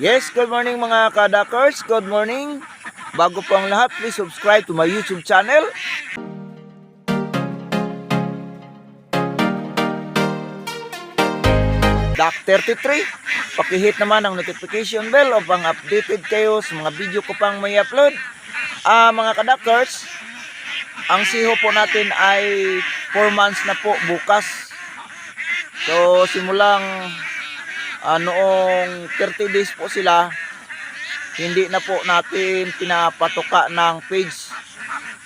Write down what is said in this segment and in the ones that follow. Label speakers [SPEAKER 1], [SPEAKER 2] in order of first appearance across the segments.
[SPEAKER 1] Yes, good morning mga kadakers. Good morning. Bago po ang lahat, please subscribe to my YouTube channel. Dak 33. Pakihit naman ang notification bell upang updated kayo sa mga video ko pang may upload. Ah, mga kadakers, ang siho po natin ay 4 months na po bukas. So, simulang ah, noong 30 days po sila, hindi na po natin pinapatuka ng page.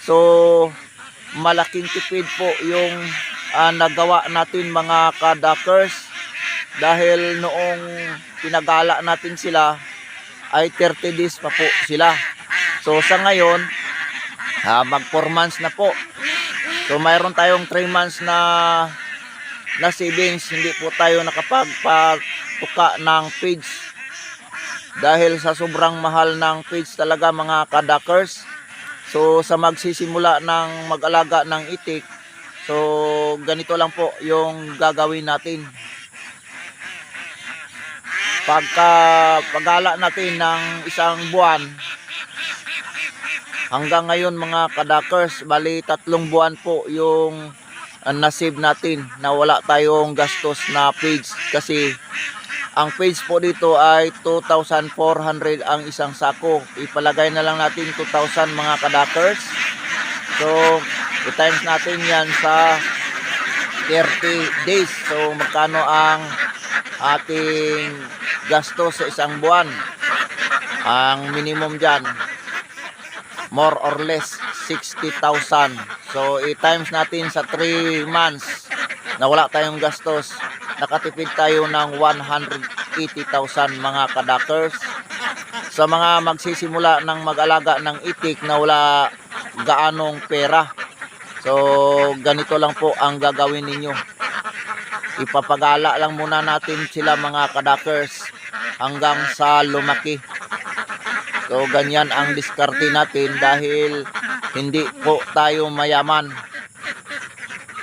[SPEAKER 1] So, malaking tipid po yung ah, nagawa natin mga kadakers dahil noong pinagala natin sila ay 30 days pa po sila. So, sa ngayon, ah, mag 4 months na po. So, mayroon tayong 3 months na na savings, hindi po tayo nakapagpatuka ng page dahil sa sobrang mahal ng page talaga mga kadakers. So sa magsisimula ng mag-alaga ng itik, so ganito lang po yung gagawin natin. Pagka pagala natin ng isang buwan, hanggang ngayon mga kadakers, bali tatlong buwan po yung ang nasave natin na wala tayong gastos na page kasi ang page po dito ay 2,400 ang isang sako. Ipalagay na lang natin 2,000 mga kadakers. So, i-times natin yan sa 30 days. So, magkano ang ating gastos sa isang buwan? Ang minimum dyan, more or less 60,000. So, i-times natin sa 3 months na wala tayong gastos. Nakatipid tayo ng 180,000 mga kadakers. Sa mga magsisimula ng mag-alaga ng itik na wala gaanong pera. So, ganito lang po ang gagawin ninyo. Ipapagala lang muna natin sila mga kadakers hanggang sa lumaki. So ganyan ang diskarte natin dahil hindi po tayo mayaman.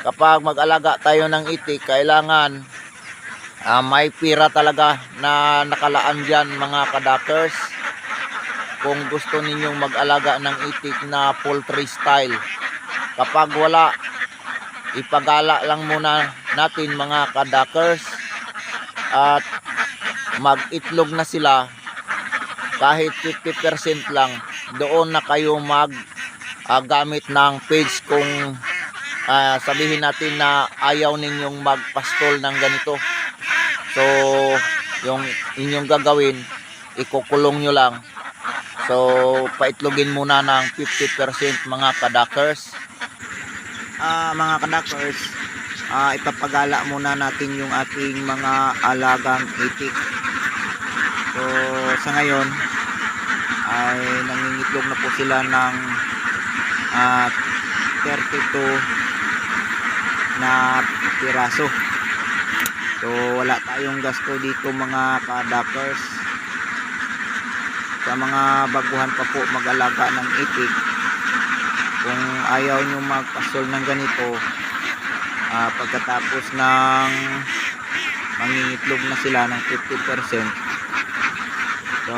[SPEAKER 1] Kapag mag-alaga tayo ng itik, kailangan ah, may pira talaga na nakalaan dyan mga kadakers. Kung gusto ninyong mag-alaga ng itik na poultry style. Kapag wala, ipagala lang muna natin mga kadakers. At mag-itlog na sila kahit 50% lang doon na kayo mag ah, gamit ng page kung ah, sabihin natin na ayaw ninyong magpastol ng ganito so yung inyong gagawin ikukulong nyo lang. So paitlogin muna ng 50% mga kadakers. Ah mga kadakers ah, ipapagala muna natin yung ating mga alagang itik. So sa ngayon ay nangingitlog na po sila ng ah, 32 na piraso. So wala tayong gasto dito mga kadakers. Sa mga baguhan pa po mag-alaga ng itik. Kung ayaw nyo magpasol ng ganito ah, pagkatapos ng mangingitlog na sila ng 50% So,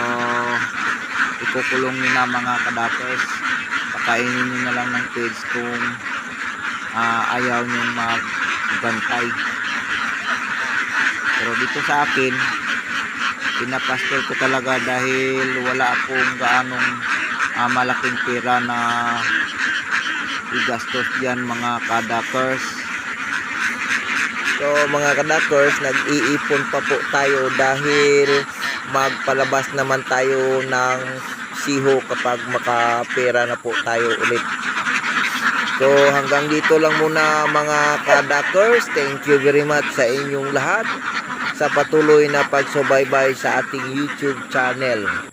[SPEAKER 1] ikukulong nyo na mga kadakers. Pakainin nyo na lang ng pigs kung ah, ayaw nyo magbantay. Pero dito sa akin, pinapastor ko talaga dahil wala akong gaanong ah, malaking pera na igastos dyan mga kadakers. So mga kadakers, nag-iipon pa po tayo dahil magpalabas naman tayo ng siho kapag makapera na po tayo ulit. So hanggang dito lang muna mga kadakers. Thank you very much sa inyong lahat sa patuloy na pagsubaybay sa ating YouTube channel.